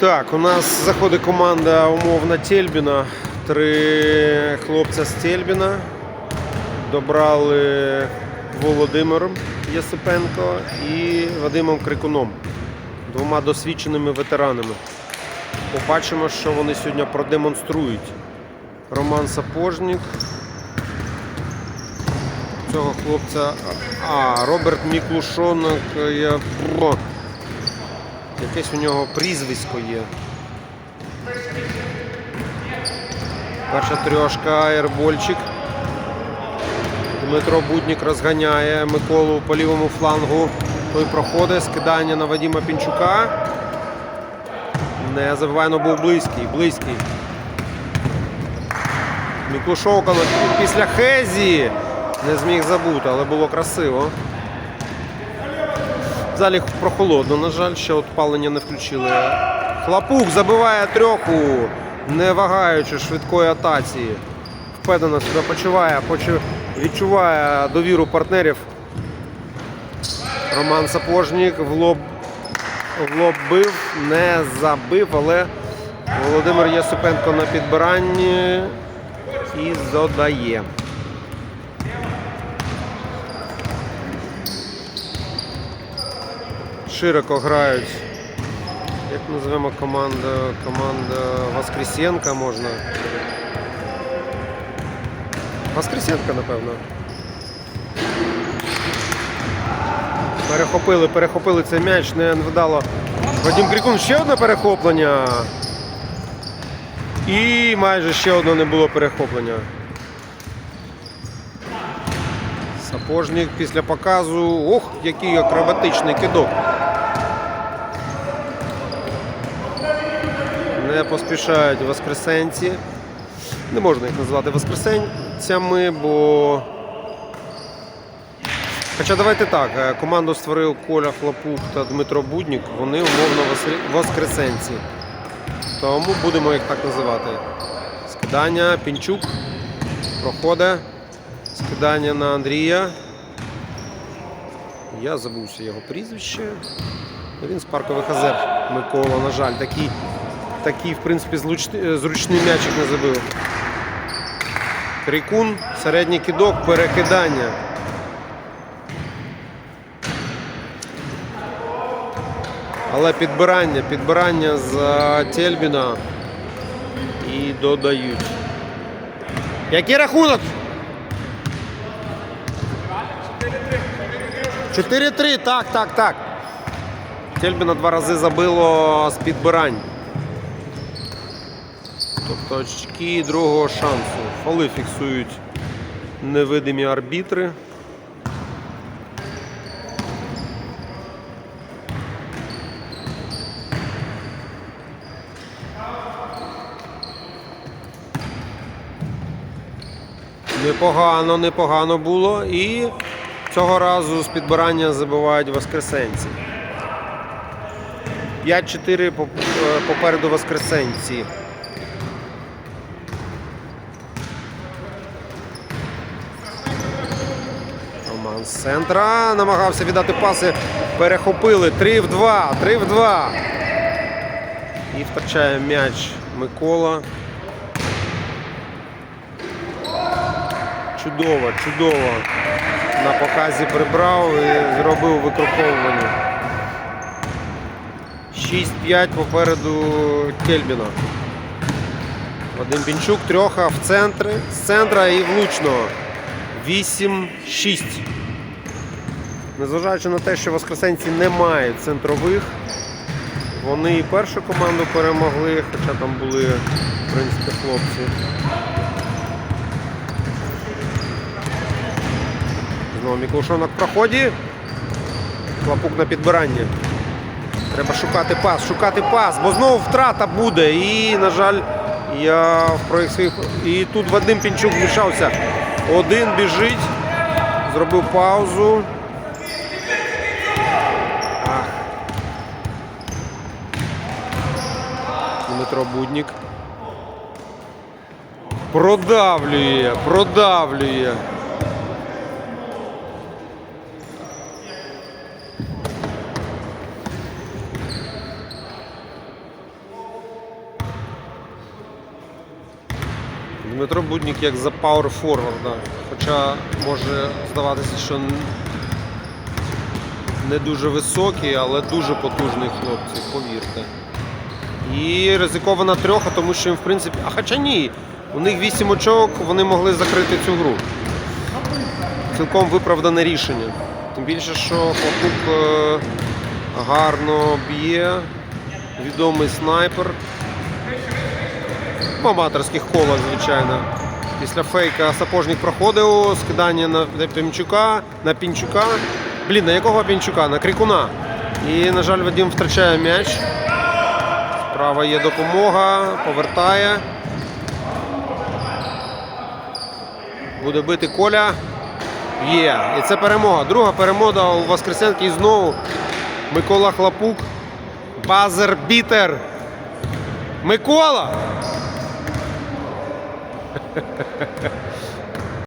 Так, у нас заходить команда умовна Тельбіна. Три хлопця з Тельбіна. Добрали Володимиром Єсипенко і Вадимом Крикуном. Двома досвідченими ветеранами. Побачимо, що вони сьогодні продемонструють. Роман Сапожнік. Цього хлопця. А, Роберт Міклушонок. Я... Якесь у нього прізвисько є. Перша трьошка Аербольчик. Дмитро Буднік розганяє Миколу по лівому флангу. Той проходить. Скидання на Вадима Пінчука. Не забиває, але був близький. Близький. Міклушовка після Хезі. Не зміг забути, але було красиво. В залі прохолодно, на жаль, ще от палення не включили. Хлопук забиває трьоху, не вагаючи швидкої атаці. Впевнено себе почуває, відчуває довіру партнерів. Роман Сапожнік в лоб, в лоб бив, не забив, але Володимир Єсипенко на підбиранні і додає. Широко грають. Як називаємо команда? Команда Воскресенка можна. Воскресенка, напевно. Перехопили, перехопили цей м'яч, не вдало. Вадим Крикун ще одне перехоплення. І майже ще одне не було перехоплення. Сапожник після показу. Ох, який акробатичний кидок. Не поспішають воскресенці. Не можна їх назвати воскресенцями, бо. Хоча давайте так, е, команду створив Коля Хлопук та Дмитро Буднік, вони умовно воскресенці. Тому будемо їх так називати. Скидання, Пінчук проходить. Скидання на Андрія. Я забувся його прізвище. Він з паркових озер Микола, на жаль, такий, такий в принципі, е, зручний м'ячик не забив. Крикун, середній кидок, перекидання. Але підбирання, підбирання з е, Тельбіна і додають. Який рахунок? 4-3, так, так, так. Тельбіна два рази забило з підбирань. Тобто очки другого шансу. Фоли фіксують невидимі арбітри. Непогано, непогано було. І цього разу з підбирання забивають воскресенці. 5-4 е, попереду воскресенці. Роман з центра намагався віддати паси. Перехопили. 3 в 2. 3 в 2. І втрачає м'яч Микола. Чудово, чудово. На показі прибрав і зробив викруповування. 6-5 попереду Кельбіна. Вадим Пінчук, трьоха в центри, з центра і влучно. 8-6. Незважаючи на те, що воскресенці не мають центрових, вони і першу команду перемогли, хоча там були, в принципі, хлопці. Знову Міклушонок в проході. Хлопук на підбиранні. Треба шукати пас, шукати пас, бо знову втрата буде. І, на жаль, я в проєкт своїх. І тут Вадим Пінчук вмішався. Один біжить, зробив паузу. Дмитро Буднік. Продавлює, продавлює. Дмитро Буднік як за пауер форварда, хоча може здаватися, що не дуже високий, але дуже потужний хлопці, повірте. І ризикована трьоха, тому що їм, в принципі. А хоча ні, у них 8 очок, вони могли закрити цю гру. Цілком виправдане рішення. Тим більше, що Хлопук е, гарно б'є, відомий снайпер. В аматорських колах, звичайно. Після фейка сапожник проходив, скидання на Пінчука, на Пінчука. Блін, на якого Пінчука? На Крикуна. І, на жаль, Вадим втрачає м'яч. Справа є допомога, повертає. Буде бити Коля. Є. І це перемога. Друга перемога у Воскресенки. І знову Микола Хлопук. Базер-бітер. Микола!